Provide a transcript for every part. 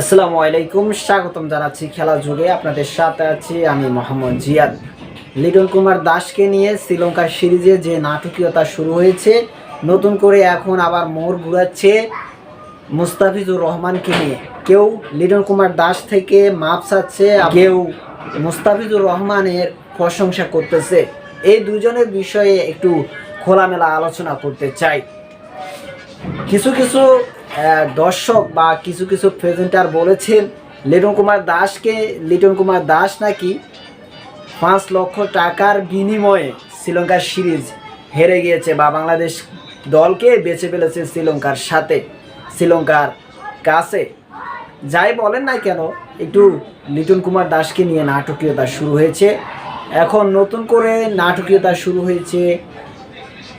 আসসালামু আলাইকুম, স্বাগতম জানাচ্ছি খেলা যুগে। আপনাদের সাথে আছি আমি মোহাম্মদ জিয়াদ। লিটন কুমার দাসকে নিয়ে শ্রীলঙ্কার সিরিজে যে নাটকীয়তা শুরু হয়েছে, নতুন করে এখন আবার মোড় ঘুরাচ্ছে মুস্তাফিজুর রহমানকে নিয়ে। কেউ লিটন কুমার দাস থেকে মাপ চাচ্ছে, কেউ মুস্তাফিজুর রহমানের প্রশংসা করতেছে। এই দুজনের বিষয়ে একটু খোলামেলা আলোচনা করতে চাই। কিছু কিছু দর্শক বা কিছু কিছু প্রেজেন্টার বলেছেন, লিটন কুমার দাসকে, লিটন কুমার দাস নাকি পাঁচ লক্ষ টাকার বিনিময়ে শ্রীলঙ্কার সিরিজ হেরে গিয়েছে বা বাংলাদেশ দলকে বেছে ফেলেছে শ্রীলঙ্কার সাথে, শ্রীলঙ্কার কাছে। যাই বলেন না কেন, একটু লিটন কুমার দাসকে নিয়ে নাটকীয়তা শুরু হয়েছে। এখন নতুন করে নাটকীয়তা শুরু হয়েছে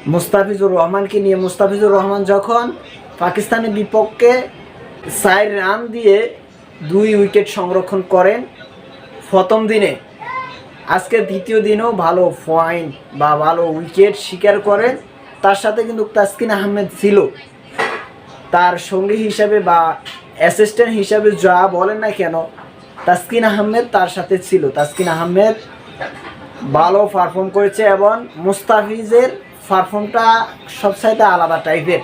মুস্তাফিজুর রহমানকে নিয়ে। মুস্তাফিজুর রহমান যখন পাকিস্তানের বিপক্ষে চার রান দিয়ে দুই উইকেট সংরক্ষণ করেন প্রথম দিনে। আজকে দ্বিতীয় দিনেও ভালো পয়েন্ট বা ভালো উইকেট শিকার করেন। তার সাথে কিন্তু তাসকিন আহমেদ ছিল। তার সঙ্গী হিসাবে বা অ্যাসিস্ট্যান্ট হিসাবে যা বলেন না কেন, তাসকিন আহমেদ তার সাথে ছিল। তাসকিন আহমেদ ভালো পারফর্ম করেছে এবং মুস্তাফিজের পারফর্মটা সবসাইতে আলাদা টাইপের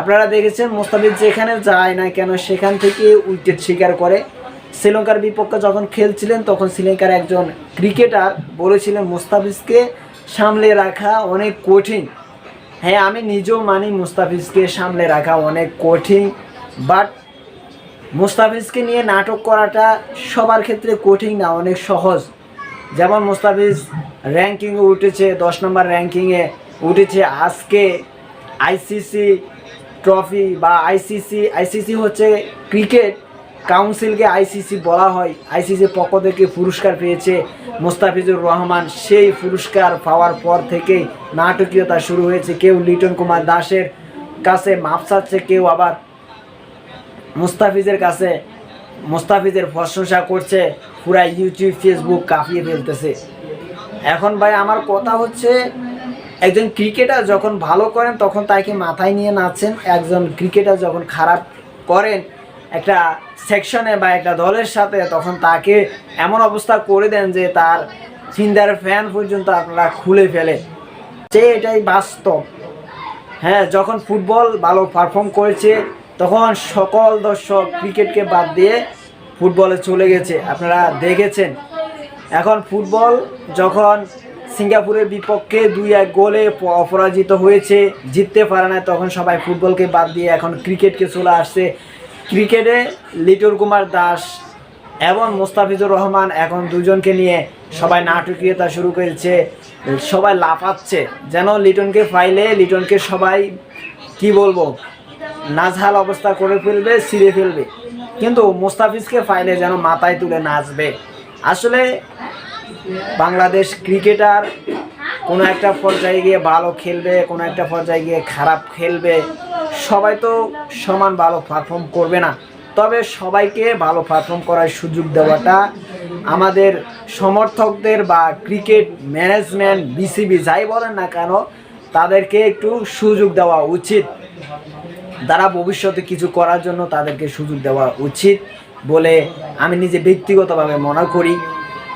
আপনারা দেখেছেন মুস্তাফিজ যেখানে যায় না কেন সেখান থেকে উইকেট শিকার করে। শ্রীলঙ্কার বিপক্ষে যখন খেলছিলেন, তখন শ্রীলঙ্কার একজন ক্রিকেটার বলেছিলেন, মুস্তাফিজকে সামলে রাখা অনেক কঠিন। হ্যাঁ আমি নিজেও মানি মুস্তাফিজকে সামলে রাখা অনেক কঠিন বাট মুস্তাফিজকে নিয়ে নাটক করাটা সবার ক্ষেত্রে কঠিন না, অনেক সহজ। যেমন মুস্তাফিজ র্যাঙ্কিংয়ে উঠেছে, দশ নম্বর র্যাঙ্কিংয়ে উঠেছে আজকে। আইসিসি ট্রফি বা আইসিসি আইসিসি হচ্ছে ক্রিকেট কাউন্সিলকে আইসিসি বলা হয়। আইসিসির পক্ষ থেকে পুরস্কার পেয়েছে মোস্তাফিজুর রহমান। সেই পুরস্কার পাওয়ার পর থেকেই নাটকীয়তা শুরু হয়েছে। কেউ লিটন কুমার দাসের কাছে মাপ চাচ্ছে, কেউ আবার মুস্তাফিজের কাছে মুস্তাফিজের প্রশংসা করছে পুরা ইউটিউব ফেসবুক কাঁপিয়ে ফেলতেছে। এখন ভাই, আমার কথা হচ্ছে একজন ক্রিকেটার যখন ভালো করেন, তখন তাকে মাথায় নিয়ে নাচছেন। একজন ক্রিকেটার যখন খারাপ করেন, একটা সেকশনে বা একটা দলের সাথে, তখন তাকে এমন অবস্থা করে দেন যে তার চিন্তার ফ্যান পর্যন্ত আপনারা খুলে ফেলে যে এটাই বাস্তব। হ্যাঁ যখন ফুটবল ভালো পারফর্ম করেছে, তখন সকল দর্শক ক্রিকেটকে বাদ দিয়ে ফুটবলে চলে গেছে। আপনারা দেখেছেন। এখন ফুটবল যখন সিঙ্গাপুরের বিপক্ষে দুই এক গোলে অপরাজিত হয়েছে। জিততে পারে না তখন সবাই ফুটবলকে বাদ দিয়ে এখন ক্রিকেটকে চলে আসছে। ক্রিকেটে লিটন কুমার দাস এবং মোস্তাফিজুর রহমান এখন দুজনকে নিয়ে সবাই নাটকীয়তা শুরু করেছে। সবাই লাফাচ্ছে। যেন লিটনকে পাইলে লিটনকে সবাই, কি বলব, নাজহাল অবস্থা করে ফেলবে, ছিঁড়ে ফেলবে। কিন্তু মোস্তাফিজকে ফাইলে যেন মাথায় তুলে নাচবে। আসলে বাংলাদেশ ক্রিকেটার কোনো একটা পর্যায়ে গিয়ে ভালো খেলবে, কোনো একটা পর্যায়ে গিয়ে খারাপ খেলবে। সবাই তো সমান ভালো পারফর্ম করবে না। তবে সবাইকে ভালো পারফর্ম করার সুযোগ দেওয়াটা আমাদের সমর্থকদের বা ক্রিকেট ম্যানেজমেন্ট বিসিবি যাই বলেন না কেন, তাদেরকে একটু সুযোগ দেওয়া উচিত। তারা ভবিষ্যতে কিছু করার জন্য তাদেরকে সুযোগ দেওয়া উচিত বলে আমি নিজে ব্যক্তিগতভাবে মনে করি।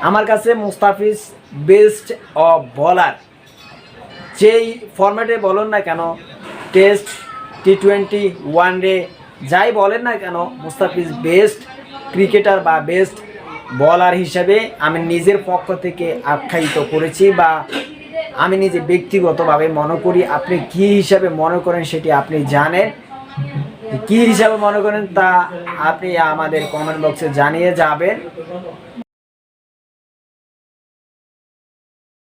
আমার কাছে মুস্তাফিজ বেস্ট অফ বলার। যেই ফর্ম্যাটে বলুন না কেন test T twenty one day যাই বলেন না কেন, মুস্তাফিজ বেস্ট ক্রিকেটার বা বেস্ট বলার হিসেবে আমি নিজের পক্ষ থেকে আখ্যায়িত করেছি বা আমি নিজে ব্যক্তিগতভাবে মনে করি আপনি কী হিসাবে মনে করেন সেটি আপনি জানেন। কি হিসাবে মনে করেন তা আপনি আমাদের কমেন্ট বক্সে জানিয়ে যাবেন।